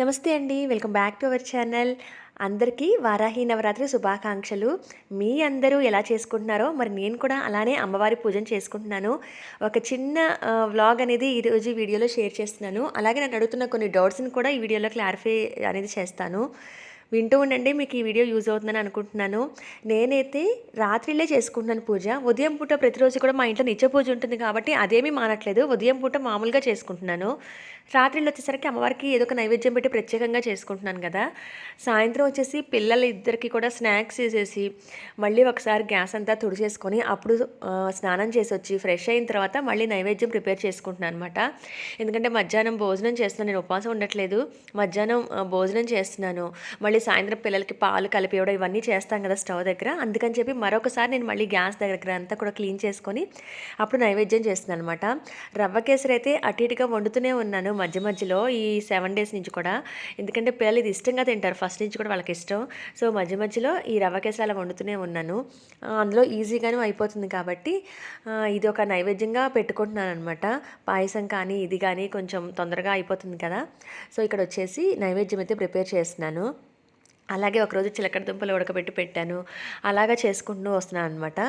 నమస్తే అండి welcome back to our channel. అందరికీ వారాహి నవరాత్రి శుభాకాంక్షలు. మీ అందరూ ఎలా చేసుకుంటున్నారో మరి నేను కూడా అలానే అమ్మవారి పూజను చేసుకుంటున్నాను. ఒక చిన్న వ్లాగ్ అనేది ఈరోజు వీడియోలో షేర్ చేస్తున్నాను. అలాగే నన్ను అడుగుతున్న కొన్ని డౌట్స్ని కూడా ఈ వీడియోలో క్లారిఫై అనేది చేస్తాను. వింటూ ఉండండి మీకు ఈ వీడియో యూజ్ అవుతుందని అనుకుంటున్నాను. నేనైతే రాత్రిలే చేసుకుంటున్నాను పూజ. ఉదయం పూట ప్రతిరోజు కూడా మా ఇంట్లో నిత్య పూజ ఉంటుంది కాబట్టి అదేమీ మానట్లేదు. ఉదయం పూట మామూలుగా చేసుకుంటున్నాను. రాత్రిలో వచ్చేసరికి అమ్మవారికి ఏదో ఒక నైవేద్యం పెట్టి ప్రత్యేకంగా చేసుకుంటున్నాను కదా. సాయంత్రం వచ్చేసి పిల్లల ఇద్దరికి కూడా స్నాక్స్ చేసేసి మళ్ళీ ఒకసారి గ్యాస్ అంతా తుడిచేసుకొని అప్పుడు స్నానం చేసి వచ్చి ఫ్రెష్ అయిన తర్వాత మళ్ళీ నైవేద్యం ప్రిపేర్ చేసుకుంటున్నాను అనమాట ఎందుకంటే మధ్యాహ్నం భోజనం చేస్తున్నాను నేను ఉపవాసం ఉండట్లేదు. మధ్యాహ్నం భోజనం చేస్తున్నాను. మళ్ళీ సాయంత్రం పిల్లలకి పాలు కలిపి ఇవ్వడం ఇవన్నీ చేస్తాం కదా స్టవ్ దగ్గర. అందుకని చెప్పి మరొకసారి నేను మళ్ళీ గ్యాస్ దగ్గర అంతా కూడా క్లీన్ చేసుకొని అప్పుడు నైవేద్యం చేస్తున్నాను అనమాట రవ్వ కేసరి అయితే అటు ఇటుగా వండుతూనే ఉన్నాను మధ్య మధ్యలో ఈ సెవెన్ డేస్ నుంచి కూడా. ఎందుకంటే పిల్లలు ఇది ఇష్టంగా తింటారు. ఫస్ట్ నుంచి కూడా వాళ్ళకి ఇష్టం. సో మధ్య మధ్యలో ఈ రవ్వ కేసరి అలా వండుతూనే ఉన్నాను. అందులో ఈజీగాను అయిపోతుంది కాబట్టి ఇది ఒక నైవేద్యంగా పెట్టుకుంటున్నాను అనమాట పాయసం కానీ ఇది కానీ కొంచెం తొందరగా అయిపోతుంది కదా. సో ఇక్కడ వచ్చేసి నైవేద్యం అయితే ప్రిపేర్ చేస్తున్నాను. అలాగే ఒకరోజు చిలకడ దుంపలు ఉడకబెట్టి పెట్టాను. అలాగా చేసుకుంటూ వస్తున్నాను అనమాట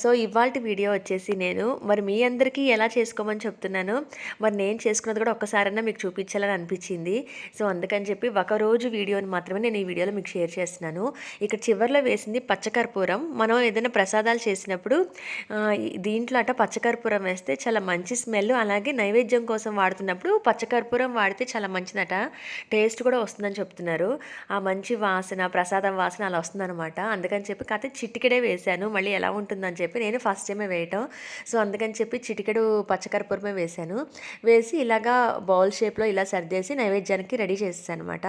సో ఇవాళ వీడియో వచ్చేసి నేను మరి మీ అందరికీ ఎలా చేసుకోమని చెప్తున్నాను. మరి నేను చేసుకున్నది కూడా ఒక్కసారైనా మీకు చూపించాలని అనిపించింది. సో అందుకని చెప్పి ఒక రోజు వీడియోని మాత్రమే నేను ఈ వీడియోలో మీకు షేర్ చేస్తున్నాను. ఇక్కడ చివరిలో వేసింది పచ్చకర్పూరం. మనం ఏదైనా ప్రసాదాలు చేసినప్పుడు దీంట్లో అట పచ్చకర్పూరం వేస్తే చాలా మంచి స్మెల్ అలాగే నైవేద్యం కోసం వాడుతున్నప్పుడు పచ్చకర్పూరం వాడితే చాలా మంచిదట. టేస్ట్ కూడా వస్తుందని చెప్తున్నారు. ఆ మంచి వాసన ప్రసాదం వాసన అలా వస్తుందన్నమాట. అందుకని చెప్పి కాకపోతే చిటికెడే వేశాను. మళ్ళీ ఎలా ఉంటుందని చెప్పి నేను ఫస్ట్ టైమే వేయటం. సో అందుకని చెప్పి చిటికెడు పచ్చకర్పూరమే వేశాను. వేసి ఇలాగా బౌల్ షేప్లో ఇలా సర్దేసి నైవేద్యానికి రెడీ చేసేసాను అనమాట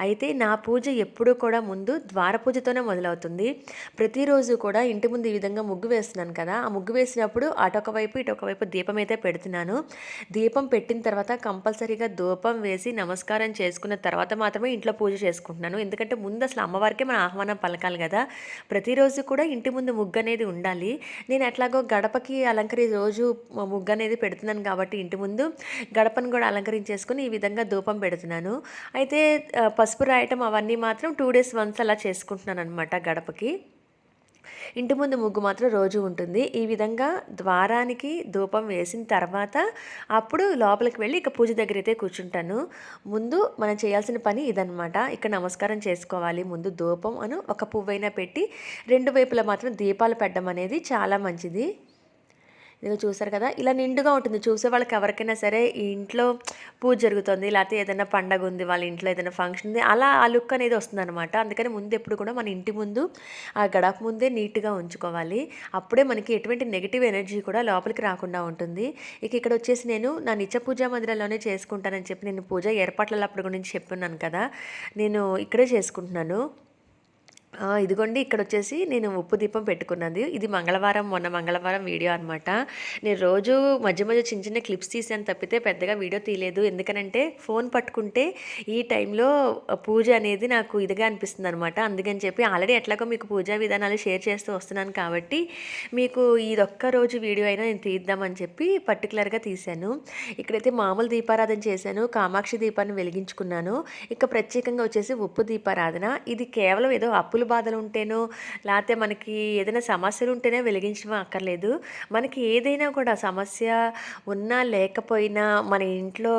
అయితే నా పూజ ఎప్పుడూ కూడా ముందు ద్వార పూజతోనే మొదలవుతుంది. ప్రతిరోజు కూడా ఇంటి ముందు ఈ విధంగా ముగ్గు వేస్తున్నాను కదా. ఆ ముగ్గు వేసినప్పుడు అటొక వైపు ఇటొక వైపు దీపం అయితే పెడుతున్నాను. దీపం పెట్టిన తర్వాత కంపల్సరీగా ధూపం వేసి నమస్కారం చేసుకున్న తర్వాత మాత్రమే ఇంట్లో పూజ చేసుకుంటున్నాను. ఎందుకంటే ఎందుకంటే ముందు అసలు అమ్మవారికే మనం ఆహ్వానం పలకాలి కదా. ప్రతిరోజు కూడా ఇంటి ముందు ముగ్గు అనేది ఉండాలి. నేను ఎట్లాగో గడపకి అలంకరి రోజు ముగ్గు అనేది పెడుతున్నాను కాబట్టి ఇంటి ముందు గడపను కూడా అలంకరించేసుకుని ఈ విధంగా ధూపం పెడుతున్నాను. అయితే పసుపు రాయటం అవన్నీ మాత్రం టూ డేస్ వన్స్ అలా చేసుకుంటున్నాను అనమాట గడపకి. ఇంటి ముందు ముగ్గు మాత్రం రోజు ఉంటుంది. ఈ విధంగా ద్వారానికి ధూపం వేసిన తర్వాత అప్పుడు లోపలికి వెళ్ళి ఇక పూజ దగ్గర అయితే కూర్చుంటాను. ముందు మనం చేయాల్సిన పని ఇదనమాట ఇక్కడ నమస్కారం చేసుకోవాలి. ముందు ధూపం అను ఒక పువ్వైనా పెట్టి రెండు వైపులా మాత్రం దీపాలు పెట్టడం అనేది చాలా మంచిది. ఇదిగో చూసారు కదా? ఇలా నిండుగా ఉంటుంది. చూసే వాళ్ళకి ఎవరికైనా సరే ఈ ఇంట్లో పూజ జరుగుతుంది లేకపోతే ఏదైనా పండగ ఉంది వాళ్ళ ఇంట్లో ఏదైనా ఫంక్షన్ ఉంది అలా ఆ లుక్ అనేది వస్తుంది అనమాట అందుకని ముందు ఎప్పుడు కూడా మన ఇంటి ముందు ఆ గడప ముందే నీట్గా ఉంచుకోవాలి. అప్పుడే మనకి ఎటువంటి నెగిటివ్ ఎనర్జీ కూడా లోపలికి రాకుండా ఉంటుంది. ఇక ఇక్కడ వచ్చేసి నేను నా నిత్య పూజా మందిరంలోనే చేసుకుంటానని చెప్పి నేను పూజ ఏర్పాట్ల అప్పుడు గురించి చెప్పున్నాను కదా? నేను ఇక్కడే చేసుకుంటున్నాను. ఇదిగోండి ఇక్కడ వచ్చేసి నేను ఉప్పు దీపం పెట్టుకున్నది ఇది మంగళవారం మొన్న మంగళవారం వీడియో అనమాట నేను రోజు మధ్య మధ్య చిన్న చిన్న క్లిప్స్ తీసాను తప్పితే పెద్దగా వీడియో తీయలేదు. ఎందుకనంటే ఫోన్ పట్టుకుంటే ఈ టైంలో పూజ అనేది నాకు ఇదిగా అనిపిస్తుంది అనమాట అందుకని చెప్పి ఆల్రెడీ ఎట్లాగో మీకు పూజా విధానాలు షేర్ చేస్తూ వస్తున్నాను కాబట్టి మీకు ఇదొక్క రోజు వీడియో అయినా నేను తీద్దామని చెప్పి పర్టికులర్గా తీశాను. ఇక్కడైతే మామూలు దీపారాధన చేశాను కామాక్షి దీపాన్ని వెలిగించుకున్నాను. ఇక ప్రత్యేకంగా వచ్చేసి ఉప్పు దీపారాధన. ఇది కేవలం ఏదో అప్పులు బాధలు ఉంటేనో లేకపోతే మనకి ఏదైనా సమస్యలు ఉంటేనే వెలిగించడం అక్కర్లేదు. మనకి ఏదైనా కూడా సమస్య ఉన్నా లేకపోయినా మన ఇంట్లో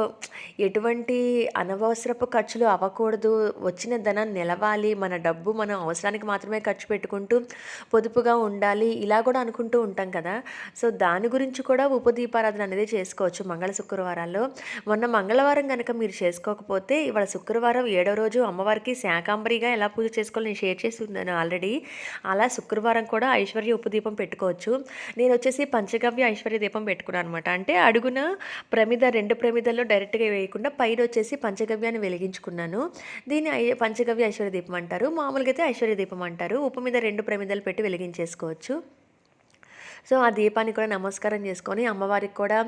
ఎటువంటి అనవసరపు ఖర్చులు అవ్వకూడదు. వచ్చిన ధనం నిలవాలి. మన డబ్బు మనం అవసరానికి మాత్రమే ఖర్చు పెట్టుకుంటూ పొదుపుగా ఉండాలి. ఇలా కూడా అనుకుంటూ ఉంటాం కదా. సో దాని గురించి కూడా ఉపదీపారాధన అనేది చేసుకోవచ్చు మంగళ శుక్రవారాల్లో. మొన్న మంగళవారం కనుక మీరు చేసుకోకపోతే ఇవాళ శుక్రవారం ఏడో రోజు అమ్మవారికి శాకాంబరిగా ఎలా పూజ చేసుకోవాలో నేను షేర్ చేసి ఉన్నాను ఆల్రెడీ. అలా శుక్రవారం కూడా ఐశ్వర్య ఉపదీపం పెట్టుకోవచ్చు. నేను వచ్చేసి పంచగవ్య ఐశ్వర్య దీపం పెట్టుకున్నాను అనమాట అంటే అడుగున ప్రమిద రెండు ప్రమిదల్లో డైరెక్ట్గా వేయకుండా పైన వచ్చేసి పంచగవ్యాన్ని వెలిగించుకున్నాను. దీన్ని ఐ పంచగవ్య ఐశ్వర్య దీపం అంటారు. మామూలుగా అయితే ఐశ్వర్య దీపం అంటారు. ఉప్పు మీద రెండు ప్రమిదలు పెట్టి వెలిగించేసుకోవచ్చు. సో ఆ దీపానికి కూడా నమస్కారం చేసుకొని అమ్మవారికి కూడా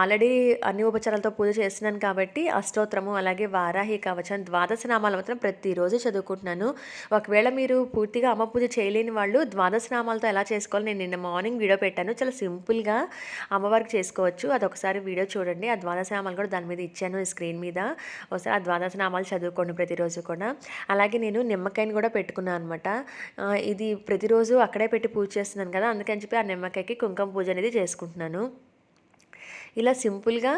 ఆల్రెడీ అన్ని ఉపచారాలతో పూజ చేస్తున్నాను కాబట్టి అష్టోత్తరము అలాగే వారాహి కవచం ద్వాదశ నామాలు మాత్రం ప్రతిరోజు చదువుకుంటున్నాను. ఒకవేళ మీరు పూర్తిగా అమ్మ పూజ చేయలేని వాళ్ళు ద్వాదశ నామాలతో ఎలా చేసుకోవాలి నేను నిన్న మార్నింగ్ వీడియో పెట్టాను. చాలా సింపుల్గా అమ్మవారికి చేసుకోవచ్చు. అదొకసారి వీడియో చూడండి. ఆ ద్వాదశ నామాలు కూడా దాని మీద ఇచ్చాను ఈ స్క్రీన్ మీద. ఒకసారి ఆ ద్వాదశ నామాలు చదువుకోండి ప్రతిరోజు కూడా. అలాగే నేను నిమ్మకాయని కూడా పెట్టుకున్నాను అనమాట ఇది ప్రతిరోజు అక్కడే పెట్టి పూజ చేస్తున్నాను కదా అందుకని చెప్పి ఆ నిమ్మకాయకి కుంకుమ పూజ అనేది చేసుకుంటున్నాను. ఇలా సింపుల్గా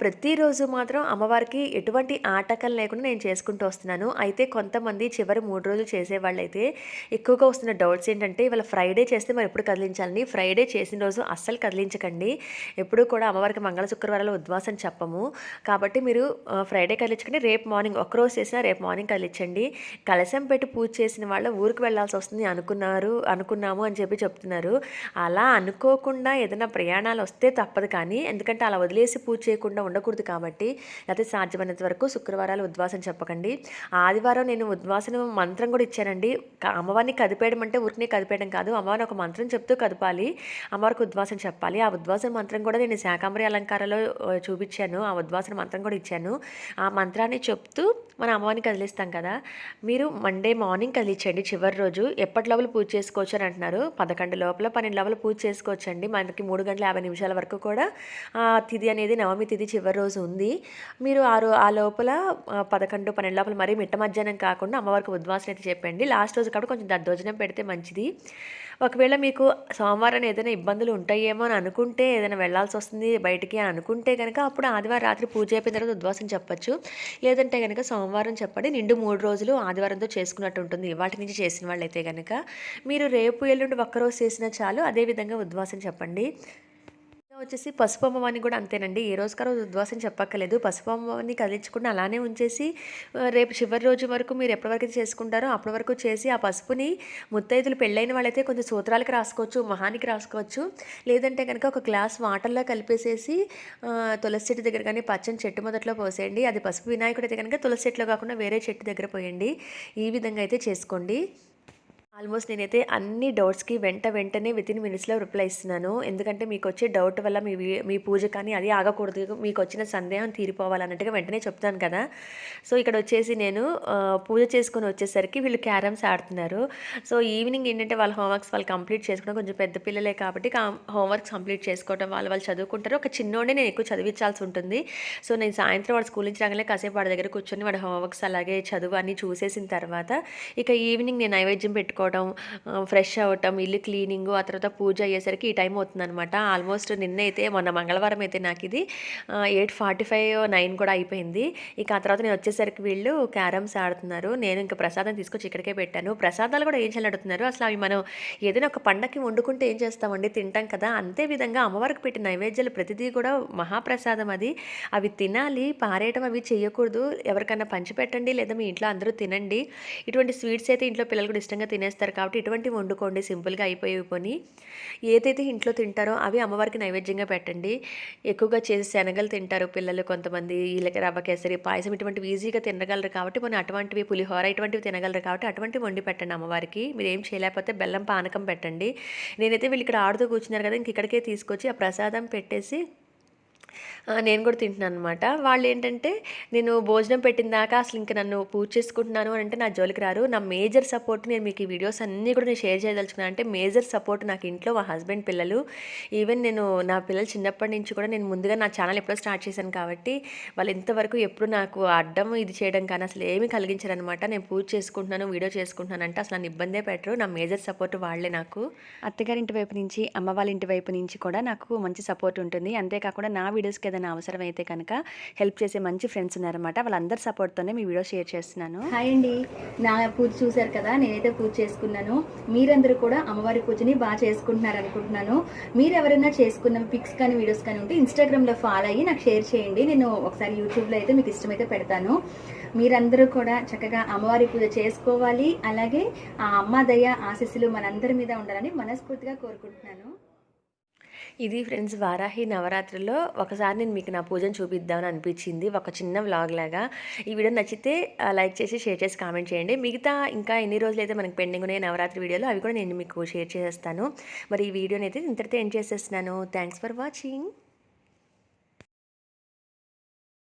ప్రతిరోజు మాత్రం అమ్మవారికి ఎటువంటి ఆటకం లేకుండా నేను చేసుకుంటూ వస్తున్నాను. అయితే కొంతమంది చివరి మూడు రోజులు చేసేవాళ్ళైతే ఎక్కువగా వస్తున్న డౌట్స్ ఏంటంటే ఇవాళ ఫ్రైడే చేస్తే మరి ఎప్పుడు కదిలించాలని? ఫ్రైడే చేసిన రోజు అస్సలు కదిలించకండి. ఎప్పుడు కూడా అమ్మవారికి మంగళ శుక్రవారాలు ఉద్వాసం చెప్పము. కాబట్టి మీరు ఫ్రైడే కదిలించకండి. రేపు మార్నింగ్ ఒక్కరోజు చేసినా రేపు మార్నింగ్ కదిలించండి. కలశం పెట్టి పూజ చేసిన వాళ్ళు ఊరికి వెళ్ళాల్సి వస్తుంది అనుకున్నారు అనుకున్నాము అని చెప్పి చెప్తున్నారు. అలా అనుకోకుండా ఏదైనా ప్రయాణాలు వస్తే తప్పదు కానీ ఎందుకంటే అలా వదిలేసి పూజ చేయకుండా ఉండకూడదు కాబట్టి లేకపోతే సాధ్యమైనంత వరకు శుక్రవారాలు ఉద్వాసం చెప్పకండి. ఆదివారం నేను ఉద్వాసన మంత్రం కూడా ఇచ్చానండి. అమ్మవారిని కదిపేయడం అంటే ఊరికే కదిపేయడం కాదు. అమ్మవారిని ఒక మంత్రం చెప్తూ కదపాలి. అమ్మవారికి ఉద్వాసం చెప్పాలి. ఆ ఉద్వాసన మంత్రం కూడా నేను శాకాంబరి అలంకారంలో చూపించాను. ఆ ఉద్వాసన మంత్రం కూడా ఇచ్చాను. ఆ మంత్రాన్ని చెప్తూ మన అమ్మవారిని కదిలిస్తాం కదా. మీరు మండే మార్నింగ్ కదిలించండి. చివరి రోజు ఎప్పటి లోపల పూజ చేసుకోవచ్చు అని అంటున్నారు. పదకొండు లోపల పన్నెండు లోపల పూజ చేసుకోవచ్చండి. మనకి మూడు గంటల యాభై నిమిషాల వరకు కూడా ఆ తిథి అనేది నవమి తిథి చివరి రోజు ఉంది. మీరు ఆ రో ఆ లోపల పదకొండు పన్నెండు లోపల మరీ మిట్ట మధ్యాహ్నం కాకుండా అమ్మవారికి ఉద్వాసన అయితే చెప్పండి. లాస్ట్ రోజు కాబట్టి కొంచెం దద్దోజనం పెడితే మంచిది. ఒకవేళ మీకు సోమవారం ఏదైనా ఇబ్బందులు ఉంటాయేమో అని అనుకుంటే ఏదైనా వెళ్ళాల్సి వస్తుంది బయటికి అని అనుకుంటే కనుక అప్పుడు ఆదివారం రాత్రి పూజ అయిపోయిన తర్వాత ఉద్వాసం చెప్పొచ్చు. లేదంటే కనుక సోమవారం చెప్పండి నిండు మూడు రోజులు ఆదివారంతో చేసుకున్నట్టు ఉంటుంది. వాటి నుంచి చేసిన వాళ్ళైతే కనుక మీరు రేపు ఎల్లుండి ఒక్కరోజు చేసినా చాలు అదేవిధంగా ఉద్వాసం చెప్పండి. వచ్చేసి పసుపు అమ్మవారిని కూడా అంతేనండి. ఏ రోజు ఆ రోజు ఉద్వాసం చెప్పక్కర్లేదు. పసుపు అమ్మవారిని కదిలించకుండా అలానే ఉంచేసి రేపు చివరి రోజు వరకు మీరు ఎప్పటి వరకు చేసుకుంటారో అప్పటి వరకు చేసి ఆ పసుపుని ముత్తైదులు పెళ్ళైన వాళ్ళైతే కొంచెం సూత్రాలకి రాసుకోవచ్చు మహానికి రాసుకోవచ్చు. లేదంటే కనుక ఒక గ్లాస్ వాటర్లో కలిపేసేసి తులసి చెట్టు దగ్గర కానీ పచ్చని చెట్టు మొదట్లో పోసేయండి. అది పసుపు వినాయకుడు అయితే కనుక తులసి చెట్లో కాకుండా వేరే చెట్టు దగ్గర పోయండి. ఈ విధంగా అయితే చేసుకోండి. ఆల్మోస్ట్ నేనైతే అన్ని డౌట్స్కి వెంట వెంటనే విత్ ఇన్ మినిట్స్లో రిప్లై ఇస్తున్నాను. ఎందుకంటే మీకు వచ్చే డౌట్ వల్ల మీ మీ పూజ కానీ అది ఆగకూడదు. మీకు వచ్చిన సందేహం తీరిపోవాలన్నట్టుగా వెంటనే చెప్తాను కదా. సో ఇక్కడ వచ్చేసి నేను పూజ చేసుకొని వచ్చేసరికి వీళ్ళు క్యారమ్స్ ఆడుతున్నారు. సో ఈవినింగ్ ఏంటంటే వాళ్ళ హోంవర్క్స్ వాళ్ళు కంప్లీట్ చేసుకోవడం కొంచెం పెద్ద పిల్లలే కాబట్టి హోంవర్క్స్ కంప్లీట్ చేసుకోవడం వాళ్ళు వాళ్ళు చదువుకుంటారు. ఒక చిన్నోడే నేను ఎక్కువ చదివించాల్సి ఉంటుంది. సో నేను సాయంత్రం వాడు స్కూల్ నుంచి రాగానే కాసేపు వాడి దగ్గర కూర్చొని వాడి హోంవర్క్స్ అలాగే చదువు అన్నీ చూసేసిన తర్వాత ఇక ఈవినింగ్ నేను నైవేద్యం పెట్టుకో పెట్టుకోవడం ఫ్రెష్ అవ్వటం ఇల్లు క్లీనింగ్ ఆ తర్వాత పూజ అయ్యేసరికి ఈ టైం అవుతుందనమాట ఆల్మోస్ట్ నిన్నైతే మొన్న మంగళవారం అయితే నాకు ఇది ఎయిట్ ఫార్టీ ఫైవ్ నైన్ కూడా అయిపోయింది. ఇక ఆ తర్వాత నేను వచ్చేసరికి వీళ్ళు క్యారమ్స్ ఆడుతున్నారు. నేను ఇంకా ప్రసాదం తీసుకొచ్చి ఇక్కడికే పెట్టాను. ప్రసాదాలు కూడా ఏం చేయాలి అడుగుతున్నారు అసలు అవి మనం ఏదైనా ఒక పండగకి వండుకుంటే ఏం చేస్తామండి? తింటాం కదా. అంతే విధంగా అమ్మవారికి పెట్టిన నైవేద్యాలు ప్రతిదీ కూడా మహాప్రసాదం అది. అవి తినాలి పారేయటం అవి చేయకూడదు. ఎవరికైనా పంచిపెట్టండి లేదా మీ ఇంట్లో అందరూ తినండి. ఇటువంటి స్వీట్స్ అయితే ఇంట్లో పిల్లలు కూడా ఇష్టంగా తినేస్తారు. చేస్తారు కాబట్టి ఇటువంటివి వండుకోండి సింపుల్గా అయిపోయి కొని ఏదైతే ఇంట్లో తింటారో అవి అమ్మవారికి నైవేద్యంగా పెట్టండి. ఎక్కువగా చేసి శనగలు తింటారు పిల్లలు కొంతమంది వీళ్ళకి రవ్వ కేసరి పాయసం ఇటువంటివి ఈజీగా తినగలరు కాబట్టి మనం అటువంటివి పులిహోర ఇటువంటివి తినగలరు కాబట్టి అటువంటివి వండి పెట్టండి అమ్మవారికి. మీరు ఏం చేయలేకపోతే బెల్లం పానకం పెట్టండి. నేనైతే వీళ్ళు ఇక్కడ ఆడుతూ కూర్చున్నారు కదా ఇంక ఇక్కడికే తీసుకొచ్చి ఆ ప్రసాదం పెట్టేసి నేను కూడా తింటున్నాను అనమాట వాళ్ళు ఏంటంటే నేను భోజనం పెట్టిన దాకా అసలు ఇంకా నన్ను పూజ చేసుకుంటున్నాను అని అంటే నా జోలికి రారు. నా మేజర్ సపోర్ట్ నేను మీకు ఈ వీడియోస్ అన్నీ కూడా నేను షేర్ చేయదలుచుకున్నాను అంటే మేజర్ సపోర్ట్ నాకు ఇంట్లో మా హస్బెండ్ పిల్లలు. ఈవెన్ నేను నా పిల్లలు చిన్నప్పటి నుంచి కూడా నేను ముందుగా నా ఛానల్ ఎప్పుడో స్టార్ట్ చేశాను కాబట్టి వాళ్ళు ఇంతవరకు ఎప్పుడు నాకు అడ్డం ఇది చేయడం కానీ అసలు ఏమీ కలిగించారనమాట నేను పూజ చేసుకుంటున్నాను వీడియో చేసుకుంటున్నాను అంటే అసలు నన్ను ఇబ్బందే పెట్టరు. నా మేజర్ సపోర్ట్ వాళ్ళే నాకు. అత్తగారింటి వైపు నుంచి అమ్మ వాళ్ళ ఇంటి వైపు నుంచి కూడా నాకు మంచి సపోర్ట్ ఉంటుంది. అంతేకాకుండా నా వీడియో వీడియోస్కి ఏదైనా అవసరం అయితే కనుక హెల్ప్ చేసే మంచి ఫ్రెండ్స్ ఉన్నారన్నమాట. వాళ్ళందరి సపోర్ట్తోనే మీ వీడియో షేర్ చేస్తున్నాను. హాయ్ అండి. నా పూజ చూశారు కదా? నేనైతే పూజ చేసుకున్నాను. మీరందరూ కూడా అమ్మవారి పూజని బాగా చేసుకుంటున్నారు అనుకుంటున్నాను. మీరు ఎవరైనా చేసుకున్న పిక్స్ కానీ వీడియోస్ కానీ ఉంటే ఇన్స్టాగ్రామ్లో ఫాలో అయ్యి నాకు షేర్ చేయండి. నేను ఒకసారి యూట్యూబ్లో అయితే మీకు ఇష్టమైతే పెడతాను. మీరందరూ కూడా చక్కగా అమ్మవారి పూజ చేసుకోవాలి. అలాగే ఆ అమ్మ దయ ఆశీస్సులు మనందరి మీద ఉండాలని మనస్ఫూర్తిగా కోరుకుంటున్నాను. ఇది ఫ్రెండ్స్ వారాహి నవరాత్రిలో ఒకసారి నేను మీకు నా పూజను చూపిద్దామని అనిపించింది. ఒక చిన్న వ్లాగ్ లాగా. ఈ వీడియో నచ్చితే లైక్ చేసి షేర్ చేసి కామెంట్ చేయండి. మిగతా ఇంకా ఎన్ని రోజులు అయితే మనకి పెండింగ్ ఉన్నాయి నవరాత్రి వీడియోలు అవి కూడా నేను మీకు షేర్ చేసేస్తాను మరి ఈ వీడియోని అయితే ఇంతటితో ఎండ్ చేసేస్తున్నాను. Thanks for watching